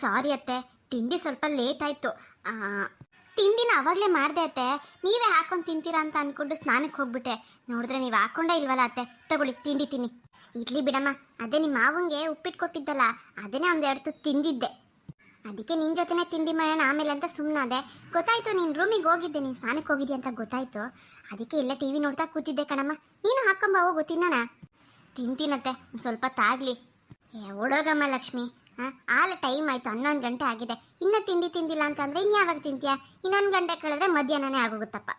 ಸಾರಿ ಅತ್ತೆ. ತಿಂಡಿ ಸ್ವಲ್ಪ ಲೇಟ್ ಆಯಿತು. ತಿಂಡಿನ ಅವಾಗಲೇ ಮಾಡಿದೆ ಅತ್ತೆ. ನೀವೇ ಹಾಕೊಂಡು ತಿಂತೀರಾ ಅಂತ ಅಂದ್ಕೊಂಡು ಸ್ನಾನಕ್ಕೆ ಹೋಗ್ಬಿಟ್ಟೆ. ನೋಡಿದ್ರೆ ನೀವು ಹಾಕೊಂಡೇ ಇಲ್ವಲ್ಲ ಅತ್ತೆ. ತಗೊಳ್ಳಿ, ತಿಂಡಿ ತಿನ್ನಿ. ಇಡ್ಲಿ ಬಿಡಮ್ಮ. ಅದೇ ನಿಮ್ಮ ಮಾವಂಗೆ ಉಪ್ಪಿಟ್ಟು ಕೊಟ್ಟಿದ್ದಲ್ಲ, ಅದನ್ನೇ ಒಂದೆರಡು ತುತ್ತು ತಿಂದಿದ್ದೆ. ಅದಕ್ಕೆ ನಿನ್ನ ಜೊತೆನೇ ತಿಂಡಿ ಮಾಡೋಣ, ಆಮೇಲೆ ಅಂತ ಸುಮ್ಮನಾದೆ ಗೊತ್ತಾಯ್ತು, ನೀನು ರೂಮಿಗೆ ಹೋಗಿದ್ದೆ. ನೀನು ಸ್ನಾನಕ್ಕೆ ಹೋಗಿದ್ದೆ ಅಂತ ಗೊತ್ತಾಯ್ತು. ಅದಕ್ಕೆ ಎಲ್ಲ ಟಿ ವಿ ನೋಡ್ತಾ ಕೂತಿದ್ದೆ ಕಣಮ್ಮ. ನೀನು ಹಾಕೊಂಬ ಹೋಗು, ತಿನ್ನೋಣ. ತಿಂತೀನತ್ತೆ ಸ್ವಲ್ಪ ತಾಗ್ಲಿ. ಏ, ಓಡೋಗಮ್ಮ ಲಕ್ಷ್ಮಿ. ಆಲ ಟೈಮ್ ಆಯ್ತು, ಹನ್ನೊಂದು ಗಂಟೆ ಆಗಿದೆ. ಇನ್ನೂ ತಿಂಡಿ ತಿಂದಿಲ್ಲ ಅಂತಂದ್ರೆ ಇನ್ಯಾವಾಗ ತಿಂತೀಯ? ಇನ್ನೊಂದು ಗಂಟೆ ಕಳೆದ್ರೆ ಮಧ್ಯಾಹ್ನನೇ ಆಗೋಗುತ್ತಪ್ಪ.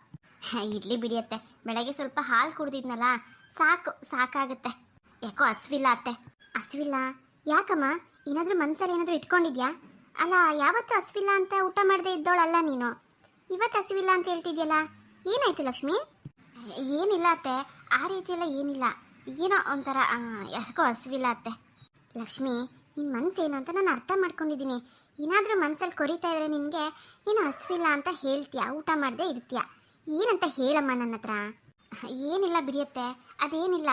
ಇಡ್ಲಿ ಬಿಡಿಯತ್ತೆ ಬೆಳಗ್ಗೆ ಸ್ವಲ್ಪ ಹಾಲು ಕುಡ್ದಿದ್ನಲ್ಲ, ಸಾಕು, ಸಾಕಾಗುತ್ತೆ. ಯಾಕೋ ಹಸ್ವಿಲ್ಲ ಅತ್ತೆ. ಹಸ್ವಿಲ್ಲ? ಯಾಕಮ್ಮ? ಏನಾದರೂ ಮನ್ಸಲ್ಲಿ ಏನಾದರೂ ಇಟ್ಕೊಂಡಿದ್ಯಾ? ಅಲ್ಲ, ಯಾವತ್ತು ಹಸ್ವಿಲ್ಲ ಅಂತ ಊಟ ಮಾಡದೆ ಇದ್ದೋಳಲ್ಲ ನೀನು. ಇವತ್ತು ಹಸಿವಿಲ್ಲ ಅಂತ ಹೇಳ್ತಿದ್ಯಲ್ಲ? ಏನಾಯ್ತು ಲಕ್ಷ್ಮಿ? ಏನಿಲ್ಲ ಅತ್ತೆ. ಆ ರೀತಿ ಎಲ್ಲ ಏನಿಲ್ಲ. ಏನೋ ಒಂಥರ ಯಾಕೋ ಹಸಿವಿಲ್ಲ ಅತ್ತೆ. ಲಕ್ಷ್ಮಿ ನಿನ್ನ ಮನಸ್ಸೇನು ಅಂತ ನಾನು ಅರ್ಥ ಮಾಡ್ಕೊಂಡಿದ್ದೀನಿ. ಏನಾದರೂ ಮನ್ಸಲ್ಲಿ ಕೊರಿತಾ ಇದ್ರೆ ನಿನಗೆ ಏನು ಹಸಿವಿಲ್ಲ ಅಂತ ಹೇಳ್ತೀಯ? ಊಟ ಮಾಡದೆ ಇರ್ತೀಯ? ಏನಂತ ಹೇಳಮ್ಮ ನನ್ನ ಹತ್ರ? ಏನಿಲ್ಲ ಬಿಡಿಯತ್ತೆ ಅದೇನಿಲ್ಲ.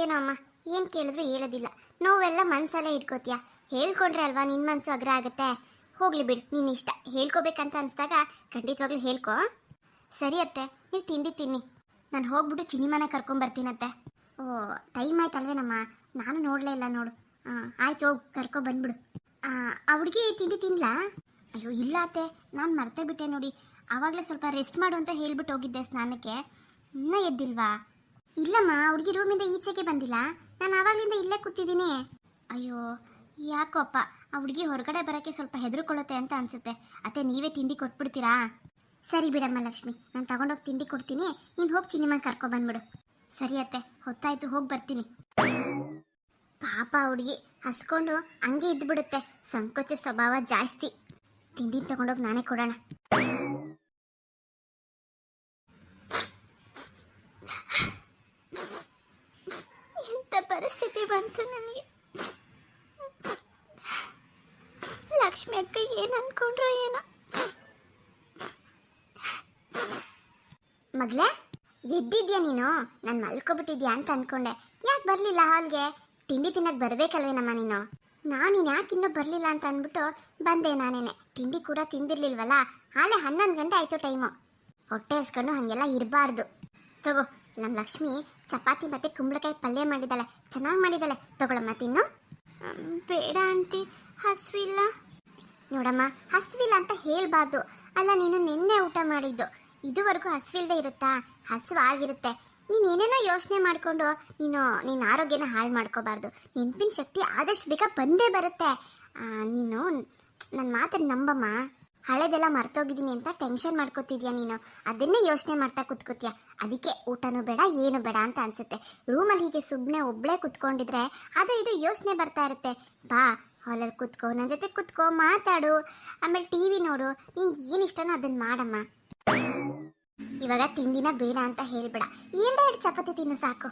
ಏನೋ ಅಮ್ಮ, ಏನು ಕೇಳಿದ್ರು ಹೇಳೋದಿಲ್ಲ. ನೋವೆಲ್ಲ ಮನ್ಸಲ್ಲೇ ಇಟ್ಕೋತೀಯ? ಹೇಳ್ಕೊಂಡ್ರೆ ಅಲ್ವಾ ನಿನ್ನ ಮನಸ್ಸು ಅಗ್ರ ಆಗುತ್ತೆ? ಹೋಗ್ಲಿ ಬಿಡು ನಿನ್ನ ಇಷ್ಟ. ಹೇಳ್ಕೊಬೇಕಂತ ಅನಿಸ್ದಾಗ ಖಂಡಿತವಾಗ್ಲೂ ಹೇಳ್ಕೊ. ಸರಿ ಅತ್ತೆ, ನೀವು ತಿಂಡಿ ತಿನ್ನಿ. ನಾನು ಹೋಗ್ಬಿಟ್ಟು ಚಿನಿಮನೆ ಕರ್ಕೊಂಬರ್ತೀನತ್ತೆ. ಓ, ಟೈಮ್ ಆಯ್ತಲ್ವೇನಮ್ಮ? ನಾನು ನೋಡಲೇ ಇಲ್ಲ ನೋಡು. ಆಯ್ತು ಹೋಗಿ ಕರ್ಕೊ ಬಂದ್ಬಿಡು. ಆ, ಹುಡುಗಿ ತಿಂಡಿ ತಿನ್ಲಾ? ಅಯ್ಯೋ ಇಲ್ಲ ಅತ್ತೆ. ನಾನು ಮರ್ತೇ ಬಿಟ್ಟೆ ನೋಡಿ. ಆವಾಗಲೇ ಸ್ವಲ್ಪ ರೆಸ್ಟ್ ಮಾಡು ಅಂತ ಹೇಳ್ಬಿಟ್ಟು ಹೋಗಿದ್ದೆ ಸ್ನಾನಕ್ಕೆ. ಇನ್ನೂ ಎದ್ದಿಲ್ವಾ? ಇಲ್ಲಮ್ಮ ಹುಡುಗಿ ರೂಮಿಂದ ಈಚೆಗೆ ಬಂದಿಲ್ಲ. ನಾನು ಆವಾಗಲಿಂದ ಇಲ್ಲೇ ಕೂತಿದ್ದೀನಿ. ಅಯ್ಯೋ ಯಾಕೋಪ್ಪ ಆ ಹುಡುಗಿ ಹೊರಗಡೆ ಬರೋಕ್ಕೆ ಸ್ವಲ್ಪ ಹೆದರ್ಕೊಳ್ಳುತ್ತೆ ಅಂತ ಅನ್ಸುತ್ತೆ. ಅತ್ತೆ ನೀವೇ ತಿಂಡಿ ಕೊಟ್ಬಿಡ್ತೀರಾ? ಸರಿ ಬಿಡಮ್ಮ ಲಕ್ಷ್ಮಿ ನಾನು ತಗೊಂಡೋಗಿ ತಿಂಡಿ ಕೊಡ್ತೀನಿ. ನೀನು ಹೋಗಿ ಚಿನ್ನಿಮನ್ ಕರ್ಕೊಬಂದ್ಬಿಡು ಸರಿ ಅತ್ತೆ ಹೊತ್ತಾಯ್ತು ಹೋಗಿ ಬರ್ತೀನಿ. ಪಾಪ ಹುಡುಗಿ. ಹಸ್ಕೊಂಡು ಹಂಗೆ ಇದ್ಬಿಡುತ್ತೆ. ಸಂಕೋಚ ಸ್ವಭಾವ ಜಾಸ್ತಿ. ತಿಂಡಿ ತಗೊಂಡೋಗಿ ನಾನೇ ಕೊಡೋಣ. ಎಂಥ ಪರಿಸ್ಥಿತಿ ಬಂತು ನನಗೆ. ಲಕ್ಷ್ಮಿ ಅಕ್ಕ ಏನು ಅನ್ಕೊಂಡ್ರೋ ಏನೋ. ಮಗ್ಲೆ ಎದ್ದಿದ್ಯಾ ನೀನು? ನಾನು ಮಲ್ಕೊಬಿಟ್ಟಿದ್ಯಾ ಅಂತ ಅನ್ಕೊಂಡೆ. ಯಾಕೆ ಬರಲಿಲ್ಲ ಹಾಲ್ಗೆ? ತಿಂಡಿ ತಿನ್ನಕ್ಕೆ ಬರ್ಬೇಕಲ್ವೇನಮ್ಮ ನೀನು? ನಾನು ಯಾಕೆ ಇನ್ನೂ ಬರಲಿಲ್ಲ ಅಂತ ಅಂದ್ಬಿಟ್ಟು ಬಂದೆ ನಾನೇನೆ. ತಿಂಡಿ ಕೂಡ ತಿಂದಿರ್ಲಿಲ್ವಲ್ಲ? ಹಾಲೆ ಹನ್ನೊಂದು ಗಂಟೆ ಆಯಿತು ಟೈಮು. ಹೊಟ್ಟೆ ಹಸ್ಕೊಂಡು ಹಾಗೆಲ್ಲ ಇರಬಾರ್ದು. ತಗೋ ನಮ್ಮ ಲಕ್ಷ್ಮಿ ಚಪಾತಿ ಮತ್ತೆ ಕುಂಬಳಕಾಯಿ ಪಲ್ಯ ಮಾಡಿದ್ದಾಳೆ ಚೆನ್ನಾಗಿ ಮಾಡಿದ್ದಾಳೆ ತಗೊಳಮ್ಮ ತಿನ್ನು. ಬೇಡ ಆಂಟಿ, ಹಸ್ವಿಲ್ಲ. ನೋಡಮ್ಮ, ಹಸ್ವಿಲ್ಲ ಅಂತ ಹೇಳಬಾರ್ದು. ಅಲ್ಲ, ನೀನು ನಿನ್ನೆ ಊಟ ಮಾಡಿದ್ದು. ಇದುವರೆಗೂ ಹಸ್ವಿಲ್ದೆ ಇರುತ್ತಾ? ಹಸಿವು ಆಗಿರುತ್ತೆ ನೀನು ಏನೇನೋ ಯೋಚನೆ ಮಾಡಿಕೊಂಡು ನೀನು ನಿನ್ನ ಆರೋಗ್ಯನ ಹಾಳು ಮಾಡ್ಕೋಬಾರ್ದು. ನೆನ್ಪಿನ ಶಕ್ತಿ ಆದಷ್ಟು ಬೇಗ ಬಂದೇ ಬರುತ್ತೆ. ನೀನು ನನ್ನ ಮಾತನ್ನು ನಂಬಮ್ಮ. ಹಳೆದೆಲ್ಲ ಮರ್ತೋಗಿದ್ದೀನಿ ಅಂತ ಟೆನ್ಷನ್ ಮಾಡ್ಕೋತಿದ್ಯಾ ನೀನು? ಅದನ್ನೇ ಯೋಚನೆ ಮಾಡ್ತಾ ಕುತ್ಕೋತೀಯ? ಅದಕ್ಕೆ ಊಟನೂ ಬೇಡ, ಏನು ಬೇಡ ಅಂತ ಅನ್ಸುತ್ತೆ. ರೂಮಲ್ಲಿ ಹೀಗೆ ಸುಮ್ಮನೆ ಒಬ್ಳೆ ಕುತ್ಕೊಂಡಿದ್ರೆ ಅದು ಇದು ಯೋಚನೆ ಬರ್ತಾ ಇರುತ್ತೆ. ಬಾ ಹಾಲಲ್ಲಿ ಕುತ್ಕೋ ನನ್ನ ಜೊತೆ ಕುತ್ಕೋ, ಮಾತಾಡು. ಆಮೇಲೆ ಟಿ ವಿ ನೋಡು. ನಿಂಗೆ ಏನು ಇಷ್ಟನೋ ಅದನ್ನು ಮಾಡಮ್ಮ. ಇವಾಗ ತಿಂಡಿನ ಬೇಡ ಅಂತ ಹೇಳ್ಬೇಡ. ಎರಡು ಚಪಾತಿ ತಿನ್ನು ಸಾಕು.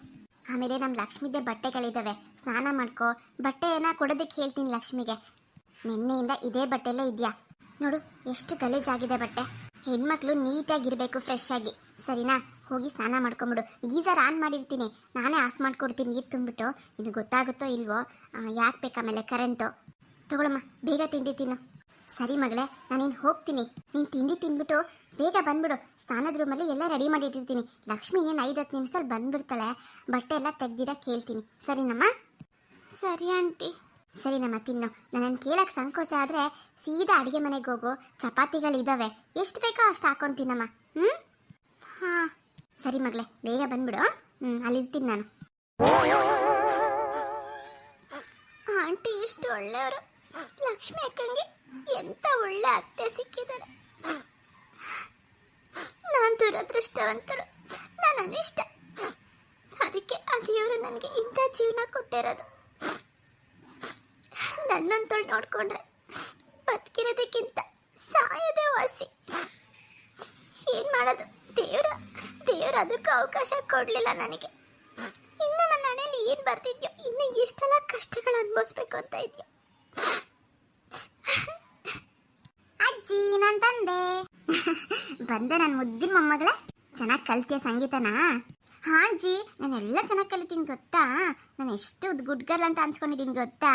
ಆಮೇಲೆ ನಮ್ಮ ಲಕ್ಷ್ಮಿದೆ ಬಟ್ಟೆಗಳಿದ್ದಾವೆ ಸ್ನಾನ ಮಾಡ್ಕೋ. ಬಟ್ಟೆಯನ್ನ ಕೊಡೋದಕ್ಕೆ ಹೇಳ್ತೀನಿ ಲಕ್ಷ್ಮಿಗೆ. ನಿನ್ನೆಯಿಂದ ಇದೇ ಬಟ್ಟೆಲ್ಲೇ ಇದೆಯಾ? ನೋಡು, ಎಷ್ಟು ಗಲೀಜಾಗಿದೆ ಬಟ್ಟೆ. ಹೆಣ್ಮಕ್ಳು ನೀಟಾಗಿರ್ಬೇಕು ಫ್ರೆಶ್ ಆಗಿ. ಸರಿನಾ? ಹೋಗಿ ಸ್ನಾನ ಮಾಡ್ಕೊಂಬಿಡು. ಗೀಸರ್ ಆನ್ ಮಾಡಿರ್ತೀನಿ. ನಾನೇ ಆಫ್ ಮಾಡ್ಕೊಡ್ತೀನಿ. ನೀರು ತುಂಬಿಟ್ಟು ನಿನಗೆ ಗೊತ್ತಾಗುತ್ತೋ ಇಲ್ವೋ? ಯಾಕೆ ಬೇಕಾಮೇಲೆ ಕರೆಂಟು ತಗೊಳಮ್ಮ, ಬೇಗ ತಿಂಡಿ ತಿನ್ನು. ಸರಿ ಮಗಳೇ, ನಾನೇನು ಹೋಗ್ತೀನಿ. ನೀನು ತಿಂಡಿ ತಿಂದ್ಬಿಟ್ಟು ಬೇಗ ಬಂದ್ಬಿಡು. ಸ್ನಾನದ ರೂಮಲ್ಲಿ ಎಲ್ಲ ರೆಡಿ ಮಾಡಿಟ್ಟಿರ್ತೀನಿ. ಲಕ್ಷ್ಮಿ ಇನ್ನೇನು ಐದು ಹತ್ತು ನಿಮಿಷದಲ್ಲಿ ಬಂದ್ಬಿಡ್ತಾಳೆ. ಬಟ್ಟೆ ಎಲ್ಲ ತೆಗ್ದಿರ ಕೇಳ್ತೀನಿ. ಸರಿನಮ್ಮ? ಸರಿ ಆಂಟಿ. ಸರಿನಮ್ಮ ತಿನ್ನು. ನನ್ನನ್ನು ಕೇಳಕ್ಕೆ ಸಂಕೋಚ ಆದರೆ ಸೀದಾ ಅಡುಗೆ ಮನೆಗೆ ಹೋಗು. ಚಪಾತಿಗಳಿದ್ದಾವೆ ಎಷ್ಟು ಬೇಕೋ ಅಷ್ಟು ಹಾಕೊಂಡು ತಿನ್ನಮ್ಮ. ಹ್ಞೂ ಹಾಂ. ಸರಿ ಮಗಳೇ ಬೇಗ ಬಂದ್ಬಿಡು ಹ್ಞೂ ಅಲ್ಲಿರ್ತೀನಿ ನಾನು. ಆಂಟಿ ಇಷ್ಟು ಒಳ್ಳೆಯವರು. ಲಕ್ಷ್ಮಿ ಅಕ್ಕಂಗೆ ಎಂಥ ಒಳ್ಳೆ ಅತ್ತೆ ಸಿಕ್ಕಿದ್ದಾರೆ. ನಾನು ದುರದೃಷ್ಟವಂತಳು. ನಾನು ಅನಿಷ್ಟ ಅದಕ್ಕೆ ಆ ದೇವರು ನನಗೆ ಇಂಥ ಜೀವನ ಕೊಟ್ಟಿರೋದು. ನನ್ನಂತಳು ನೋಡ್ಕೊಂಡ್ರೆ ಬದುಕಿರೋದಕ್ಕಿಂತ ಸಾಯದೆ ವಾಸಿ. ಏನು ಮಾಡೋದು? ದೇವ್ರ ದೇವ್ರ ಅದಕ್ಕೂ ಅವಕಾಶ ಕೊಡಲಿಲ್ಲ ನನಗೆ. ಇನ್ನು ನನ್ನ ಹಣೆಯಲ್ಲಿ ಏನು ಬರ್ತಿದ್ಯೋ, ಇನ್ನು ಎಷ್ಟೆಲ್ಲ ಕಷ್ಟಗಳು ಅನುಭವಿಸ್ಬೇಕು ಅಂತ ಇದೆಯೋ. ಅಜ್ಜಿ ನನ್ನ ಬಂದೆ. ಬಂದೆ ನನ್ನ ಮುದ್ದಿನ ಮೊಮ್ಮಗಳೇ. ಚೆನ್ನಾಗಿ ಕಲ್ತಿಯ ಸಂಗೀತನಾ? ಹಾ ನಾನು ಎಲ್ಲ ಚೆನ್ನಾಗಿ ಕಲಿತೀನಿ ಗೊತ್ತಾ? ನಾನು ಎಷ್ಟು ಗುಡ್ ಗರ್ಲ್ ಅಂತ ಅನ್ಸ್ಕೊಂಡಿದ್ದೀನಿ ಗೊತ್ತಾ?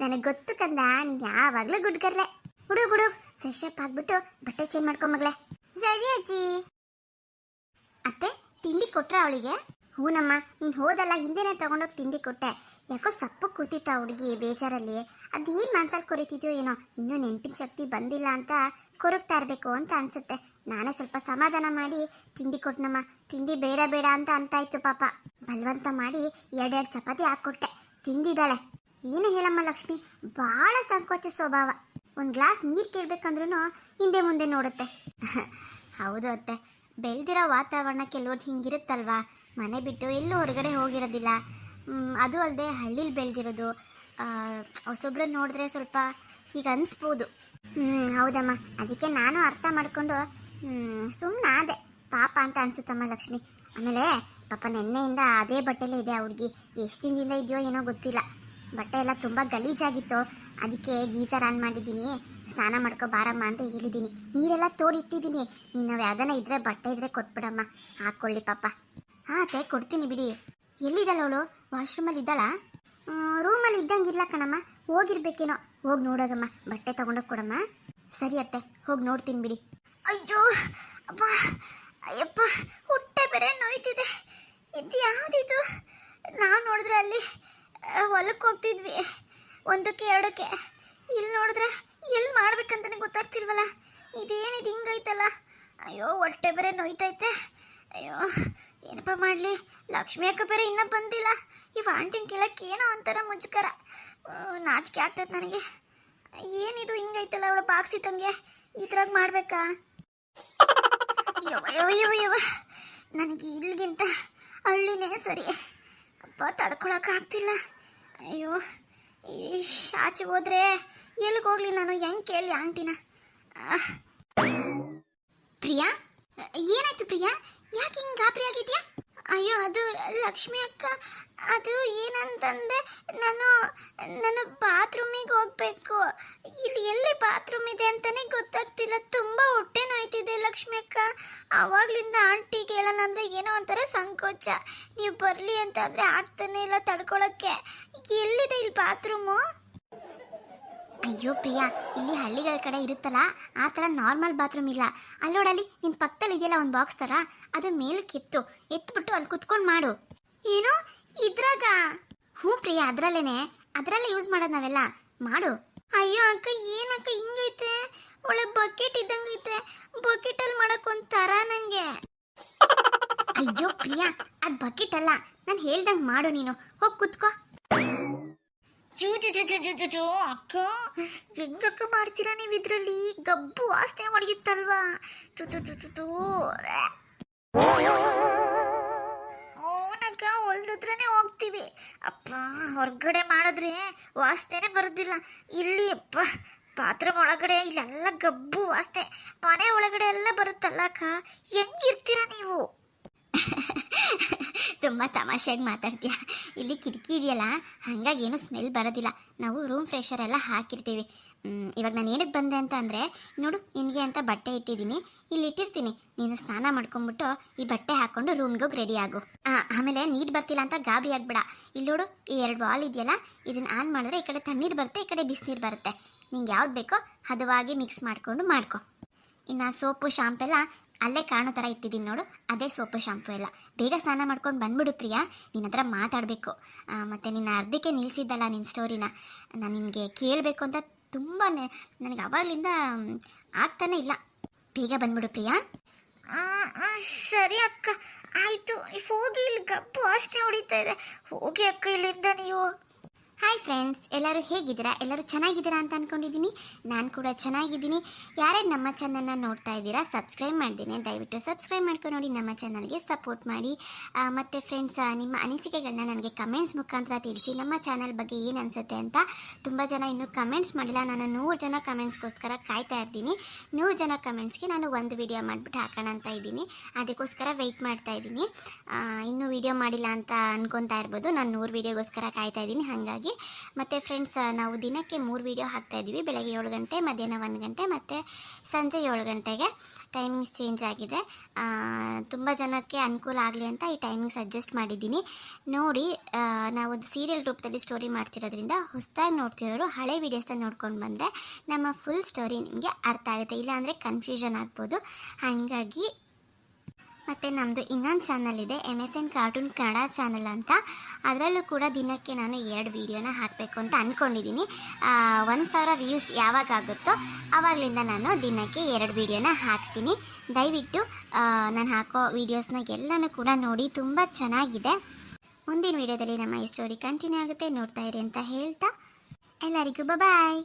ನನಗೆ ಗೊತ್ತು ಕಂದ, ನೀನು ಯಾವಾಗಲೂ ಗುಡ್ ಗುಡ್ಗರ್ಲೆ ಹುಡುಗ ಹುಡುಗ ಫ್ರೆಶ್ ಅಪ್ ಆಗ್ಬಿಟ್ಟು ಬಟ್ಟೆ ಚೇಂಜ್ ಮಾಡ್ಕೊಂಬಗ್ಲೆ ಸರಿ ಅಜ್ಜಿ. ಅತ್ತೆ, ತಿಂಡಿ ಕೊಟ್ರ ಅವಳಿಗೆ? ಹೂನಮ್ಮ, ನೀನು ಹೋದಲ್ಲ ಹಿಂದೆನೇ ತಗೊಂಡೋಗಿ ತಿಂಡಿ ಕೊಟ್ಟೆ. ಯಾಕೋ ಸಪ್ಪು ಕೂತಿತ್ತ ಹುಡುಗಿ ಬೇಜಾರಲ್ಲಿ. ಅದೇನು ಮನ್ಸಲ್ಲಿ ಕೊರಿತಿದ್ಯೋ ಏನೋ, ಇನ್ನೂ ನೆನಪಿನ ಶಕ್ತಿ ಬಂದಿಲ್ಲ ಅಂತ ಕೊರಗ್ತಾ ಇರಬೇಕು ಅಂತ ಅನ್ಸುತ್ತೆ. ನಾನೇ ಸ್ವಲ್ಪ ಸಮಾಧಾನ ಮಾಡಿ ತಿಂಡಿ ಕೊಟ್ಟನಮ್ಮ ತಿಂಡಿ ಬೇಡ ಬೇಡ ಅಂತ ಅಂತಾಯ್ತು ಪಾಪ. ಬಲವಂತ ಮಾಡಿ ಎರಡೆರಡು ಚಪಾತಿ ಹಾಕ್ಕೊಟ್ಟೆ. ತಿಂದಿದ್ದಾಳೆ. ಏನು ಹೇಳಮ್ಮ ಲಕ್ಷ್ಮಿ? ಭಾಳ ಸಂಕೋಚ ಸ್ವಭಾವ. ಒಂದು ಗ್ಲಾಸ್ ನೀರು ಕೇಳಬೇಕಂದ್ರೂ ಹಿಂದೆ ಮುಂದೆ ನೋಡುತ್ತೆ. ಹೌದು ಅತ್ತೆ. ಬೆಳೆದಿರೋ ವಾತಾವರಣ ಕೆಲವ್ರದ್ದು ಹಿಂಗಿರುತ್ತಲ್ವಾ? ಮನೆ ಬಿಟ್ಟು ಎಲ್ಲೂ ಹೊರಗಡೆ ಹೋಗಿರೋದಿಲ್ಲ. ಅದು ಅಲ್ಲದೆ ಹಳ್ಳೀಲಿ ಬೆಳೆದಿರೋದು. ಹೊಸೊಬ್ರು ನೋಡಿದ್ರೆ ಸ್ವಲ್ಪ ಈಗ ಅನಿಸ್ಬೋದು. ಹ್ಞೂ ಹೌದಮ್ಮ. ಅದಕ್ಕೆ ನಾನು ಅರ್ಥ ಮಾಡಿಕೊಂಡು ಸುಮ್ಮನೆ ಅದೇ ಪಾಪ ಅಂತ ಅನ್ಸುತ್ತಮ್ಮ ಲಕ್ಷ್ಮಿ. ಆಮೇಲೆ ಪಾಪ ನೆನ್ನೆಯಿಂದ ಅದೇ ಬಟ್ಟೆಲೇ ಇದೆ ಆ ಹುಡುಗಿ. ಎಷ್ಟು ದಿನದಿಂದ ಇದೆಯೋ ಏನೋ ಗೊತ್ತಿಲ್ಲ. ಬಟ್ಟೆ ಎಲ್ಲ ತುಂಬ ಗಲೀಜಾಗಿತ್ತು. ಅದಕ್ಕೆ ಗೀಸರ್ ಆನ್ ಮಾಡಿದ್ದೀನಿ. ಸ್ನಾನ ಮಾಡ್ಕೊ ಬಾರಮ್ಮ ಅಂತ ಹೇಳಿದ್ದೀನಿ. ನೀರೆಲ್ಲ ತೋಡಿಟ್ಟಿದ್ದೀನಿ. ನೀನು ಯಾವ್ದಾನ ಇದ್ರೆ ಬಟ್ಟೆ ಇದ್ರೆ ಕೊಟ್ಬಿಡಮ್ಮ. ಹಾಕ್ಕೊಳ್ಳಿ ಪಾಪ. ಹಾಂ ಅತ್ತೆ ಕೊಡ್ತೀನಿ ಬಿಡಿ. ಎಲ್ಲಿದ್ದಾಳೆ ಅವಳು? ವಾಶ್ರೂಮಲ್ಲಿ ಇದ್ದಾಳಾ? ರೂಮಲ್ಲಿ ಇದ್ದಂಗಿಲ್ಲ ಕಣಮ್ಮ. ಹೋಗಿರ್ಬೇಕೇನೋ. ಹೋಗಿ ನೋಡೋದಮ್ಮ ಬಟ್ಟೆ ತಗೊಂಡೋಗಿ ಕೊಡಮ್ಮ. ಸರಿ ಅತ್ತೆ, ಹೋಗಿ ನೋಡ್ತೀನಿ ಬಿಡಿ. ಅಯ್ಯೋ ಅಪ್ಪ ಅಯ್ಯಪ್ಪ, ಹೊಟ್ಟೆ ಬೇರೆ ನೋಯ್ತಿದೆ. ಇದು ಯಾವುದಿದು? ನಾವು ನೋಡಿದ್ರೆ ಅಲ್ಲಿ ಹೊಲಕ್ಕೆ ಹೋಗ್ತಿದ್ವಿ. ಒಂದಕ್ಕೆ, ಎರಡಕ್ಕೆ ಇಲ್ಲಿ ನೋಡಿದ್ರೆ ಎಲ್ಲಿ ಮಾಡ್ಬೇಕಂತಾನೆ ಗೊತ್ತಾಗ್ತಿಲ್ವಲ್ಲ ಇದೇನಿದು ಹಿಂಗೈತಲ್ಲ ಅಯ್ಯೋ ಹೊಟ್ಟೆ ಬೇರೆ ನೋಯ್ತೈತೆ ಅಯ್ಯೋ ಏನಪ್ಪ ಮಾಡಲಿ ಲಕ್ಷ್ಮಿ ಅಕ್ಕ ಬೇರೆ ಇನ್ನೂ ಬಂದಿಲ್ಲ. ಈ ಆಂಟಿನ ಕೇಳಕ್ಕೆ ಏನೋ ಒಂಥರ ಮುಜುಗರ. ಆ, ನಾಚಿಕೆ ಆಗ್ತೈತೆ ನನಗೆ. ಏನಿದು ಹಿಂಗೈತಲ್ಲ ಅವಳ ಬಾಕ್ಸ್ ಇದ್ದಂಗೆ? ಈ ಥರ ಮಾಡ್ಬೇಕಾ? ಯವ ಯವ ಯವ ಯವ ನನಗೆ ಇಲ್ಲಿಗಿಂತ ಹಳ್ಳಿನೇ ಸರಿ. ಅಪ್ಪ ತಡ್ಕೊಳಕ್ ಆಗ್ತಿಲ್ಲ. ಅಯ್ಯೋ ಆಚೆ ಹೋದ್ರೆ ಎಲ್ಲಿಗೆ ಹೋಗ್ಲಿ ನಾನು? ಹೆಂಗ್ ಕೇಳಿ ಆಂಟಿನ. ಪ್ರಿಯಾ? ಏನಾಯ್ತು ಪ್ರಿಯಾ? ಯಾಕೆ ಹಿಂಗ್ ಗಾಬರಿ ಆಗಿದ್ಯಾ? ಅಯ್ಯೋ, ಅದು ಲಕ್ಷ್ಮಿ ಅಕ್ಕ, ಅದು ಏನಂತಂದ್ರೆ ನಾನು ನಾನು ಬಾತ್ರೂಮಿಗೆ ಹೋಗ್ಬೇಕು. ಇಲ್ಲಿ ಎಲ್ಲಿ ಬಾತ್ರೂಮ್ ಇದೆ ಅಂತಾನೆ ಗೊತ್ತಾಗ್ತಿಲ್ಲ. ತುಂಬಾ ಹೊಟ್ಟೆ ನೋಯ್ತಿದೆ ಲಕ್ಷ್ಮಿ ಅಕ್ಕ. ಅವಾಗ್ಲಿಂದ ಆಂಟಿಗೆ ಹೇಳೋಣ ಅಂದ್ರೆ ಏನೋ ಒಂಥರ ಸಂಕೋಚ. ನೀವು ಬರಲಿ ಅಂತ ಆದ್ರೆ ಆಗ್ತಾನೆ ಇಲ್ಲ ತಡ್ಕೊಳಕ್ಕೆ. ಎಲ್ಲಿದೆ ಇಲ್ಲಿ ಬಾತ್ರೂಮು ಅಯ್ಯೋ ಪ್ರಿಯಾ, ಇಲ್ಲಿ ಹಳ್ಳಿಗಳ ಕಡೆ ಇರುತ್ತಲ್ಲ, ಆ ಥರ ನಾರ್ಮಲ್ ಬಾತ್ರೂಮ್ ಇಲ್ಲ. ಅಲ್ಲೋಡಲ್ಲಿ ನಿನ್ನ ಪಕ್ಕದಲ್ಲಿ ಇದೆಯಲ್ಲ ಒಂದು ಬಾಕ್ಸ್ ಥರ? ಅದು ಮೇಲಕ್ಕೆ ಎತ್ತು. ಎತ್ಬಿಟ್ಟು ಅಲ್ಲಿ ಕುತ್ಕೊಂಡು ಮಾಡು. ಏನು? ಇದ್ರಾಗ? ಹ್ಞೂ ಪ್ರಿಯಾ, ಅದರಲ್ಲೇನೆ. ಅದರಲ್ಲೇ ಯೂಸ್ ಮಾಡೋದು ನಾವೆಲ್ಲ. ಮಾಡು. ಅಯ್ಯೋ ಅಕ್ಕ ಏನಕ್ಕ ಹಿಂಗೈತೆ? ಒಳ್ಳೆ ಬಕೆಟ್ ಇದ್ದಂಗೈತೆ. ಬಕೆಟಲ್ಲಿ ಮಾಡೋಕ್ಕೊಂಥರ ನನಗೆ ನಂಗೆ. ಅಯ್ಯೋ ಪ್ರಿಯಾ, ಅದು ಬಕೆಟ್ ಅಲ್ಲ. ನಾನು ಹೇಳ್ದಂಗೆ ಮಾಡು ನೀನು. ಹೋಗಿ ಕುತ್ಕೋ. ಜೂ ಜೂ ಜೂ ಜೂ ಅಕ್ಕ, ಹೆಂಗಕ್ಕ ಮಾಡ್ತೀರಾ ನೀವು ಇದ್ರಲ್ಲಿ ಗಬ್ಬು ವಾಸನೆ ಒಡಗಿತ್ತಲ್ವಾ ತು ತು ತು ಹೊಲ್ದತ್ರನೇ ಹೋಗ್ತೀವಿ. ಅಪ್ಪ, ಹೊರಗಡೆ ಮಾಡಿದ್ರೆ ವಾಸನೆ ಬರೋದಿಲ್ಲ. ಇಲ್ಲಿ, ಅಪ್ಪ ಪಾತ್ರೆ ಒಳಗಡೆ ಇಲ್ಲೆಲ್ಲ ಗಬ್ಬು ವಾಸನೆ. ಮನೆ ಒಳಗಡೆ ಎಲ್ಲ ಬರುತ್ತಲ್ಲ ಅಕ್ಕ? ಹೆಂಗಿರ್ತೀರಾ ನೀವು? ತುಂಬ ತಮಾಷೆಯಾಗಿ ಮಾತಾಡ್ತೀಯ. ಇಲ್ಲಿ ಕಿಟಕಿ ಇದೆಯಲ್ಲ, ಹಾಗಾಗಿ ಏನು ಸ್ಮೆಲ್ ಬರೋದಿಲ್ಲ. ನಾವು ರೂಮ್ ಫ್ರೆಶರ್ ಎಲ್ಲ ಹಾಕಿರ್ತೀವಿ. ಇವಾಗ ನಾನು ಏನಕ್ಕೆ ಬಂದೆ ಅಂತ ಅಂದರೆ, ನೋಡು, ನಿನಗೆ ಅಂತ ಬಟ್ಟೆ ಇಟ್ಟಿದ್ದೀನಿ. ಇಲ್ಲಿ ಇಟ್ಟಿರ್ತೀನಿ. ನೀನು ಸ್ನಾನ ಮಾಡ್ಕೊಂಬಿಟ್ಟು ಈ ಬಟ್ಟೆ ಹಾಕ್ಕೊಂಡು ರೂಮ್ಗೆ ಹೋಗಿ ರೆಡಿ ಆಗು. ಆಮೇಲೆ ನೀರು ಬರ್ತಿಲ್ಲ ಅಂತ ಗಾಬಿ ಆಗ್ಬೇಡ. ಇಲ್ಲಿ ನೋಡು, ಈ ಎರಡು ವಾಲ್ ಇದೆಯಲ್ಲ, ಇದನ್ನು ಆನ್ ಮಾಡಿದ್ರೆ ಈ ಕಡೆ ತಣ್ಣೀರು ಬರುತ್ತೆ, ಈ ಕಡೆ ಬಿಸಿನೀರು ಬರುತ್ತೆ. ನಿಂಗೆ ಯಾವ್ದು ಬೇಕೋ, ಹದವಾಗಿ ಮಿಕ್ಸ್ ಮಾಡಿಕೊಂಡು ಮಾಡ್ಕೊ. ಇನ್ನು ಸೋಪು ಶಾಂಪೆಲ್ಲ ಅಲ್ಲೇ ಕಾಣೋ ಥರ ಇಟ್ಟಿದ್ದೀನಿ ನೋಡು. ಅದೇ ಸೋಪು ಶಾಂಪು ಎಲ್ಲ. ಬೇಗ ಸ್ನಾನ ಮಾಡ್ಕೊಂಡು ಬಂದ್ಬಿಡು ಪ್ರಿಯಾ. ನಿನ್ನ ಹತ್ರ ಮಾತಾಡಬೇಕು. ಮತ್ತು ನಿನ್ನ ಅರ್ಧಕ್ಕೆ ನಿಲ್ಲಿಸಿದ್ದಲ್ಲ ನಿನ್ನ ಸ್ಟೋರಿನ ನಾನು ನಿಮಗೆ ಕೇಳಬೇಕು ಅಂತ ತುಂಬಾ ನನಗೆ ಅವಾಗಲಿಂದ ಆಗ್ತಾನೆ ಇಲ್ಲ. ಬೇಗ ಬಂದ್ಬಿಡು ಪ್ರಿಯಾ. ಸರಿ ಅಕ್ಕ. ಆಯಿತು. ಹೋಗಿ ಇಲ್ಲಿ ಗಬ್ಬು ವಾಸನೆ ಹೊಡಿತಾ ಇದೆ. ಹೋಗಿ ಅಕ್ಕ, ಇಲ್ಲಿಂದ ನೀವು ಹಾಯ್ ಫ್ರೆಂಡ್ಸ್ ಎಲ್ಲರೂ ಹೇಗಿದ್ದೀರಾ? ಎಲ್ಲರೂ ಚೆನ್ನಾಗಿದ್ದೀರಾ ಅಂತ ಅಂದ್ಕೊಂಡಿದ್ದೀನಿ ನಾನು ಕೂಡ ಚೆನ್ನಾಗಿದ್ದೀನಿ. ಯಾರ್ಯಾರು ನಮ್ಮ ಚಾನಲ್ನ ನೋಡ್ತಾ ಇದ್ದೀರಾ ಸಬ್ಸ್ಕ್ರೈಬ್ ಮಾಡ್ತೀನಿ ದಯವಿಟ್ಟು ಸಬ್ಸ್ಕ್ರೈಬ್ ಮಾಡ್ಕೊಂಡು ನೋಡಿ, ನಮ್ಮ ಚಾನಲ್ಗೆ ಸಪೋರ್ಟ್ ಮಾಡಿ. ಮತ್ತು ಫ್ರೆಂಡ್ಸ್ ನಿಮ್ಮ ಅನಿಸಿಕೆಗಳನ್ನ ನನಗೆ ಕಮೆಂಟ್ಸ್ ಮುಖಾಂತರ ತಿಳಿಸಿ, ನಮ್ಮ ಚಾನಲ್ ಬಗ್ಗೆ ಏನು ಅನಿಸುತ್ತೆ ಅಂತ ತುಂಬ ಜನ ಇನ್ನೂ ಕಮೆಂಟ್ಸ್ ಮಾಡಿಲ್ಲ. ನಾನು ನೂರು ಜನ ಕಮೆಂಟ್ಸ್ಗೋಸ್ಕರ ಕಾಯ್ತಾ ಇರ್ತೀನಿ. ನೂರು ಜನ ಕಮೆಂಟ್ಸ್ಗೆ ನಾನು ಒಂದು ವಿಡಿಯೋ ಮಾಡಿಬಿಟ್ಟು ಹಾಕೋಣ ಅಂತ ಇದ್ದೀನಿ. ಅದಕ್ಕೋಸ್ಕರ ವೆಯ್ಟ್ ಮಾಡ್ತಾ ಇದ್ದೀನಿ. ಇನ್ನೂ ವಿಡಿಯೋ ಮಾಡಿಲ್ಲ ಅಂತ ಅನ್ಕೊತಾ ಇರ್ಬೋದು. ನಾನು ನೂರು ವಿಡಿಯೋಗೋಸ್ಕರ ಕಾಯ್ತಾ ಇದ್ದೀನಿ. ಹಾಗಾಗಿ ಮತ್ತು ಫ್ರೆಂಡ್ಸ್ ನಾವು ದಿನಕ್ಕೆ ಮೂರು ವೀಡಿಯೋ ಹಾಕ್ತಾ ಇದ್ದೀವಿ. ಬೆಳಗ್ಗೆ ಏಳು ಗಂಟೆ, ಮಧ್ಯಾಹ್ನ ಒಂದು ಗಂಟೆ ಮತ್ತು ಸಂಜೆ ಏಳು ಗಂಟೆಗೆ ಟೈಮಿಂಗ್ಸ್ ಚೇಂಜ್ ಆಗಿದೆ. ತುಂಬ ಜನಕ್ಕೆ ಅನುಕೂಲ ಆಗಲಿ ಅಂತ ಈ ಟೈಮಿಂಗ್ಸ್ ಅಡ್ಜಸ್ಟ್ ಮಾಡಿದ್ದೀನಿ. ನೋಡಿ ನಾವೊಂದು ಸೀರಿಯಲ್ ರೂಪದಲ್ಲಿ ಸ್ಟೋರಿ ಮಾಡ್ತಿರೋದ್ರಿಂದ ಹೊಸದಾಗಿ ನೋಡ್ತಿರೋರು ಹಳೆ ವೀಡಿಯೋಸ್ನ ನೋಡ್ಕೊಂಡು ಬಂದರೆ ನಮ್ಮ ಫುಲ್ ಸ್ಟೋರಿ ನಿಮಗೆ ಅರ್ಥ ಆಗುತ್ತೆ. ಇಲ್ಲಾಂದರೆ ಕನ್ಫ್ಯೂಷನ್ ಆಗ್ಬೋದು. ಹಾಗಾಗಿ ಮತ್ತು ನಮ್ಮದು ಇನ್ನೊಂದು ಚಾನಲ್ ಇದೆ M S N cartoon Kannada channel ಅಂತ. ಅದರಲ್ಲೂ ಕೂಡ ದಿನಕ್ಕೆ ನಾನು ಎರಡು ವೀಡಿಯೋನ ಹಾಕಬೇಕು ಅಂತ ಅಂದ್ಕೊಂಡಿದ್ದೀನಿ ಒಂದು ಸಾವಿರ ವ್ಯೂಸ್ ಯಾವಾಗ ಆಗುತ್ತೋ ಆವಾಗಲಿಂದ ನಾನು ದಿನಕ್ಕೆ ಎರಡು ವೀಡಿಯೋನ ಹಾಕ್ತೀನಿ. ದಯವಿಟ್ಟು ನಾನು ಹಾಕೋ ವೀಡಿಯೋಸ್ನ ಎಲ್ಲನೂ ಕೂಡ ನೋಡಿ, ತುಂಬ ಚೆನ್ನಾಗಿದೆ. ಮುಂದಿನ ವೀಡಿಯೋದಲ್ಲಿ ನಮ್ಮ ಈ ಸ್ಟೋರಿ ಕಂಟಿನ್ಯೂ ಆಗುತ್ತೆ. ನೋಡ್ತಾ ಇರಿ ಅಂತ ಹೇಳ್ತಾ, ಎಲ್ಲರಿಗೂ ಬಾಯ್